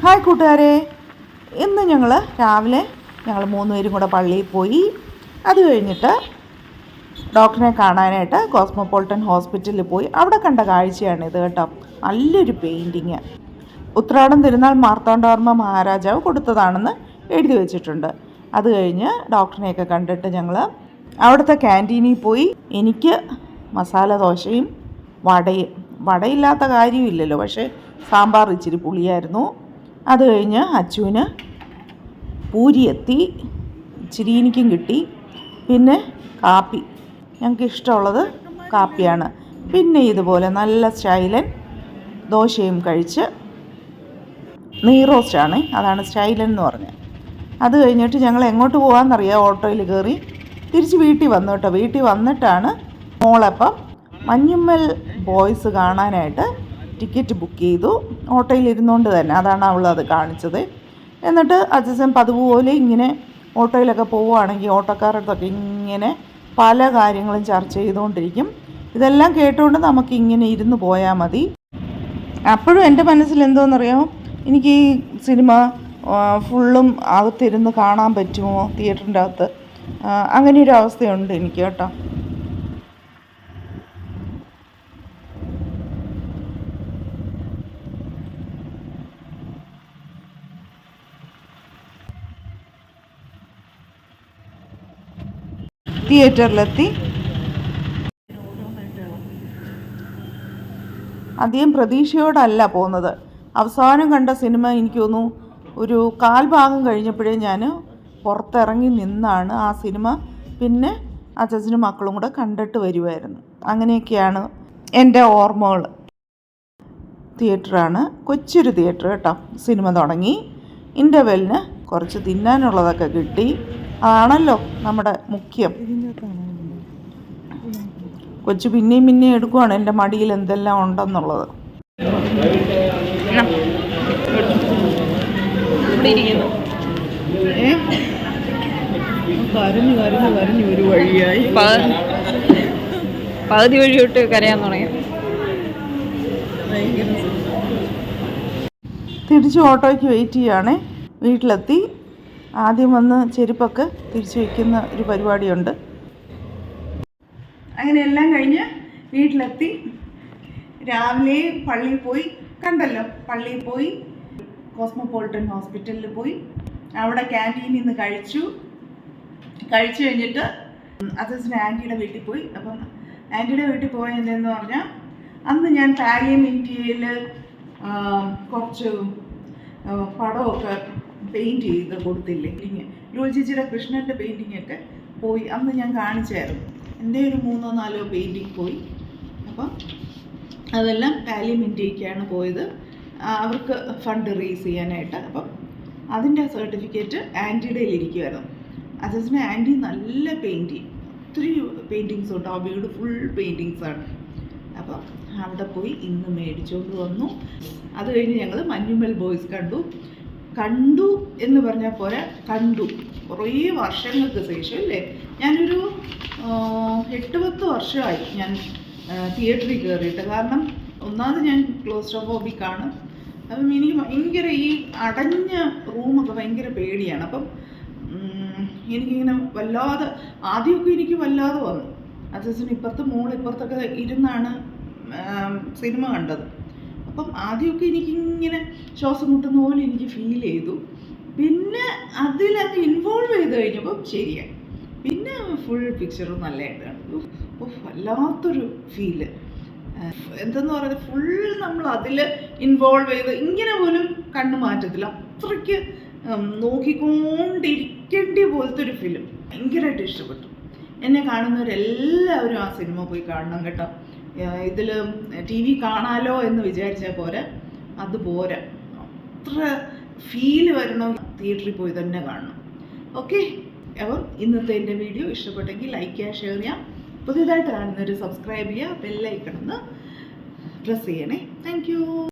Hi കൂട്ടുകാരെ. ഇന്ന് ഞങ്ങൾ രാവിലെ ഞങ്ങൾ മൂന്നുപേരും കൂടെ പള്ളിയിൽ പോയി. അത് കഴിഞ്ഞിട്ട് ഡോക്ടറെ കാണാനായിട്ട് കോസ്മോപോളിറ്റൻ ഹോസ്പിറ്റലിൽ പോയി. അവിടെ കണ്ട കാഴ്ചയാണിത് കേട്ടോ. നല്ലൊരു പെയിന്റിങ് ഉത്രാടം തിരുനാൾ മാർത്താണ്ഡവർമ്മ മഹാരാജാവ് കൊടുത്തതാണെന്ന് എഴുതി വെച്ചിട്ടുണ്ട്. അത് കഴിഞ്ഞ് ഡോക്ടറിനെയൊക്കെ കണ്ടിട്ട് ഞങ്ങൾ അവിടുത്തെ ക്യാന്റീനിൽ പോയി. എനിക്ക് മസാല ദോശയും വടയും വടയില്ലാത്ത കാര്യമില്ലല്ലോ. പക്ഷേ സാമ്പാർ ഇച്ചിരി പുളിയായിരുന്നു. അത് കഴിഞ്ഞ് അച്ചുവിന് പൂരി എത്തി ഇച്ചിരി എനിക്കും കിട്ടി. പിന്നെ കാപ്പി. ഞങ്ങൾക്ക് ഇഷ്ടമുള്ളത് കാപ്പിയാണ്. പിന്നെ ഇതുപോലെ നല്ല സ്റ്റൈലൻ ദോശയും കഴിച്ച് ആണ്. അതാണ് സ്റ്റൈലൻ എന്ന് പറഞ്ഞത്. അത് കഴിഞ്ഞിട്ട് ഞങ്ങൾ എങ്ങോട്ട് പോകാമെന്നറിയാം ഓട്ടോയിൽ കയറി. തിരിച്ച് വീട്ടിൽ വന്നു കേട്ടോ. വീട്ടിൽ വന്നിട്ടാണ് മോളപ്പം മഞ്ഞുമ്മൽ ബോയ്സ് കാണാനായിട്ട് ടിക്കറ്റ് ബുക്ക് ചെയ്തു. ഓട്ടോയിൽ ഇരുന്നുകൊണ്ട് തന്നെ അതാണ് അവൾ അത് കാണിച്ചത്. എന്നിട്ട് അച്ഛൻ പതുപോലെ ഇങ്ങനെ ഓട്ടോയിലൊക്കെ പോവുകയാണെങ്കിൽ ഓട്ടോക്കാരുടെ അടുത്തൊക്കെ ഇങ്ങനെ പല കാര്യങ്ങളും ചർച്ച ചെയ്തുകൊണ്ടിരിക്കും. ഇതെല്ലാം കേട്ടുകൊണ്ട് നമുക്ക് ഇങ്ങനെ ഇരുന്ന് പോയാൽ മതി. അപ്പോഴും എന്റെ മനസ്സിൽ എന്തോന്നറിയോ? എനിക്ക് ഈ സിനിമ ഫുള്ളും അകത്തിരുന്ന് കാണാൻ പറ്റുമോ? തിയേറ്ററിന്റെ അകത്ത്. അങ്ങനെയൊരു അവസ്ഥയുണ്ട് എനിക്ക് കേട്ടോ. തിയേറ്ററിലെത്തി. അധികം പ്രതീക്ഷയോടല്ല പോകുന്നത്. അവസാനം കണ്ട സിനിമ എനിക്ക് തോന്നുന്നു ഒരു കാൽഭാഗം കഴിഞ്ഞപ്പോഴേ ഞാൻ പുറത്തിറങ്ങി നിന്നാണ് ആ സിനിമ. പിന്നെ അച്ഛനും മക്കളും കൂടെ കണ്ടിട്ട് വരുമായിരുന്നു അങ്ങനെയൊക്കെയാണ് എന്റെ ഓർമ്മകൾ. തിയേറ്ററാണ്. കൊച്ചൊരു തിയേറ്റർ കേട്ടോ. സിനിമ തുടങ്ങി. ഇന്റർവെല്ലിന് കുറച്ച് തിന്നാനുള്ളതൊക്കെ കിട്ടി. അതാണല്ലോ നമ്മുടെ മുഖ്യം. കൊച്ചു പിന്നെയും പിന്നെയും എടുക്കുവാണ് എന്റെ മടിയിൽ എന്തെല്ലാം ഉണ്ടെന്നുള്ളത്. ഇവിടെ ഇരിക്കുന്നു. കരഞ്ഞു കരഞ്ഞു കരഞ്ഞു ഒരു വഴിയായി. പകുതി വഴി തൊട്ട് കരയാൻ തുടങ്ങി. തിരിച്ച് ഓട്ടോയ്ക്ക് വെയിറ്റ് ചെയ്യുകയാണേ. വീട്ടിലെത്തി. ആദ്യം വന്ന് ചെരുപ്പൊക്കെ തിരിച്ചു വയ്ക്കുന്ന ഒരു പരിപാടിയുണ്ട്. അങ്ങനെ എല്ലാം കഴിഞ്ഞ് വീട്ടിലെത്തി. രാവിലെ പള്ളിയിൽ പോയി കണ്ടല്ലോ പള്ളിയിൽ പോയി കോസ്മോപോളിറ്റൻ ഹോസ്പിറ്റലിൽ പോയി. അവിടെ ക്യാന്റീനിൽ നിന്ന് കഴിച്ചു. കഴിച്ചു കഴിഞ്ഞിട്ട് അച്ഛൻ ആന്റിയുടെ വീട്ടിൽ പോയി. അപ്പം ആന്റിയുടെ വീട്ടിൽ പോയതെന്ന് പറഞ്ഞാൽ അന്ന് ഞാൻ പാലിയം ഇന്ത്യയിൽ കുറച്ച് പടമൊക്കെ പെയിന്റ് ചെയ്ത് കൊടുത്തില്ലേ? ലുൽ ചേച്ചിയുടെ കൃഷ്ണന്റെ പെയിന്റിംഗ് പോയി. അന്ന് ഞാൻ കാണിച്ചായിരുന്നു. എന്റെ ഒരു മൂന്നോ നാലോ പെയിന്റിങ് പോയി. അപ്പം അതെല്ലാം ടാലി മിന്റേക്കാണ് പോയത് അവർക്ക് ഫണ്ട് റേസ് ചെയ്യാനായിട്ട്. അപ്പം അതിന്റെ സർട്ടിഫിക്കറ്റ് ആന്റിയുടെ ഇരിക്കുമായിരുന്നു അച്ഛന്റെ ആന്റി നല്ല പെയിന്റ് ചെയ്യും ഒത്തിരി പെയിന്റിങ്സ് ഉണ്ട്. ആ വീട് ഫുൾ പെയിന്റിങ്സാണ് അപ്പം അവിടെ പോയി ഇന്ന് മേടിച്ചുകൊണ്ട് വന്നു. അത് കഴിഞ്ഞ് ഞങ്ങൾ മഞ്ഞുമൽ ബോയ്സ് കണ്ടു. കണ്ടു എന്ന് പറഞ്ഞാൽ പോലെ കണ്ടു. കുറേ വർഷങ്ങൾക്ക് ശേഷം അല്ലേ? ഞാനൊരു എട്ട് പത്ത് വർഷമായി ഞാൻ തിയേറ്ററിൽ കയറിയിട്ട്. കാരണം ഒന്നാമത് ഞാൻ ക്ലോസ്ട്രോഫോബിക്കാണ്. അപ്പം എനിക്ക് ഭയങ്കര ഈ അടഞ്ഞ റൂമൊക്കെ ഭയങ്കര പേടിയാണ്. അപ്പം എനിക്കിങ്ങനെ വല്ലാതെ ആദ്യമൊക്കെ എനിക്ക് വല്ലാതെ വന്നു. അച്ഛൻ ഇപ്പുറത്ത് മോൾ ഇപ്പുറത്തൊക്കെ ഇരുന്നാണ് സിനിമ കണ്ടത്. അപ്പം ആദ്യമൊക്കെ എനിക്കിങ്ങനെ ശ്വാസം മുട്ടുന്ന പോലെ എനിക്ക് ഫീൽ ചെയ്തു. പിന്നെ അതിലങ്ങ് ഇൻവോൾവ് ചെയ്ത് കഴിഞ്ഞപ്പം ശരിയായി. പിന്നെ ഫുൾ പിക്ചർ നല്ലതായിട്ട് കണ്ടു. വല്ലാത്തൊരു ഫീൽ എന്തെന്ന് പറയുന്നത് ഫുൾ നമ്മൾ അതിൽ ഇൻവോൾവ് ചെയ്ത് ഇങ്ങനെ പോലും കണ്ണു മാറ്റത്തില്ല. അത്രയ്ക്ക് നോക്കിക്കൊണ്ടിരിക്കേണ്ട പോലത്തെ ഒരു ഫിലിം ഭയങ്കരമായിട്ട് ഇഷ്ടപ്പെട്ടു. എന്നെ കാണുന്നവരെല്ലാവരും ആ സിനിമ പോയി കാണണം കേട്ടോ. ഇതിൽ ടി വി കാണാലോ എന്ന് വിചാരിച്ചാൽ പോലെ അത് പോരാ. അത്ര ഫീൽ വരണം തിയേറ്ററിൽ പോയി തന്നെ കാണണം. ഓക്കെ അപ്പം ഇന്നത്തെ എന്റെ വീഡിയോ ഇഷ്ടപ്പെട്ടെങ്കിൽ ലൈക്ക് ചെയ്യുക ഷെയർ ചെയ്യാം. പുതിയതായിട്ട് കാണുന്നവർ സബ്സ്ക്രൈബ് ചെയ്യുക ബെല്ലൈക്കണമെന്ന് പ്രസ് ചെയ്യണേ. താങ്ക്